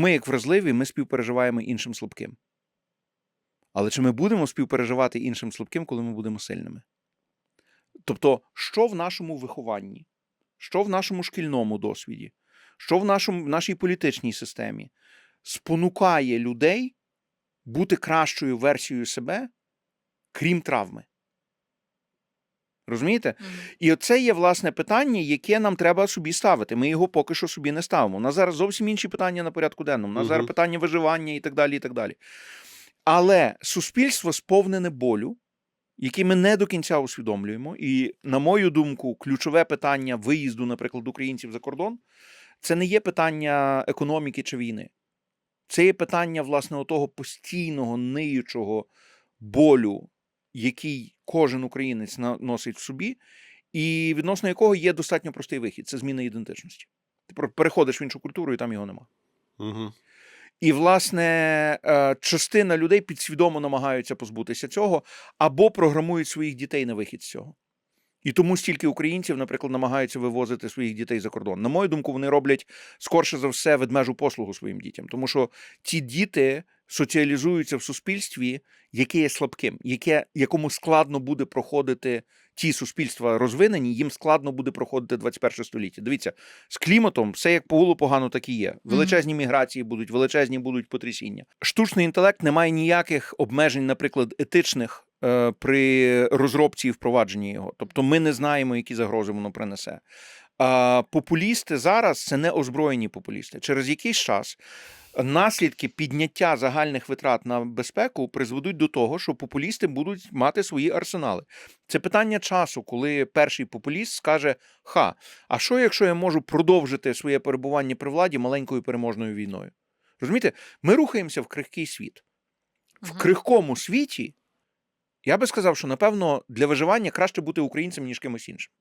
Ми, як вразливі, ми співпереживаємо іншим слабким. Але чи ми будемо співпереживати іншим слабким, коли ми будемо сильними? Тобто, що в нашому вихованні, що в нашому шкільному досвіді, що в, нашому, в нашій політичній системі спонукає людей бути кращою версією себе, крім травми? Розумієте? Мгм. І оце є власне питання, яке нам треба собі ставити. Ми його поки що собі не ставимо. У нас зараз зовсім інші питання на порядку денному. У нас зараз питання виживання і так далі. і так далі. Але суспільство сповнене болю, який ми не до кінця усвідомлюємо. І, на мою думку, ключове питання виїзду, наприклад, українців за кордон це не є питання економіки чи війни. Це є питання, власне, того постійного ниючого болю, який кожен українець носить в собі, і відносно якого є достатньо простий вихід це зміна ідентичності. Ти переходиш в іншу культуру, і там його нема. Угу. І, власне, е, частина людей підсвідомо намагаються позбутися цього або програмують своїх дітей на вихід з цього. І тому стільки українців, наприклад, намагаються вивозити своїх дітей за кордон. На мою думку, вони роблять скорше за все ведмежу послугу своїм дітям, тому що ці діти соціалізуються в суспільстві, яке є слабким, яке, якому складно буде проходити ті суспільства розвинені, їм складно буде проходити 21 століття. Дивіться, з кліматом все як було погано, так і є. Величезні міграції будуть, величезні будуть потрясіння. Штучний інтелект не має ніяких обмежень, наприклад, етичних. Е, При розробці і впровадженні його, тобто ми не знаємо, які загрози воно принесе. А популісти зараз це не озброєні популісти. Через якийсь час наслідки підняття загальних витрат на безпеку призведуть до того, що популісти будуть мати свої арсенали. Це питання часу, коли перший популіст скаже: Ха, а що якщо я можу продовжити своє перебування при владі маленькою переможною війною? Розумієте, ми рухаємося в крихкий світ. В крихкому світі я би сказав, що напевно для виживання краще бути українцем, ніж кимось іншим.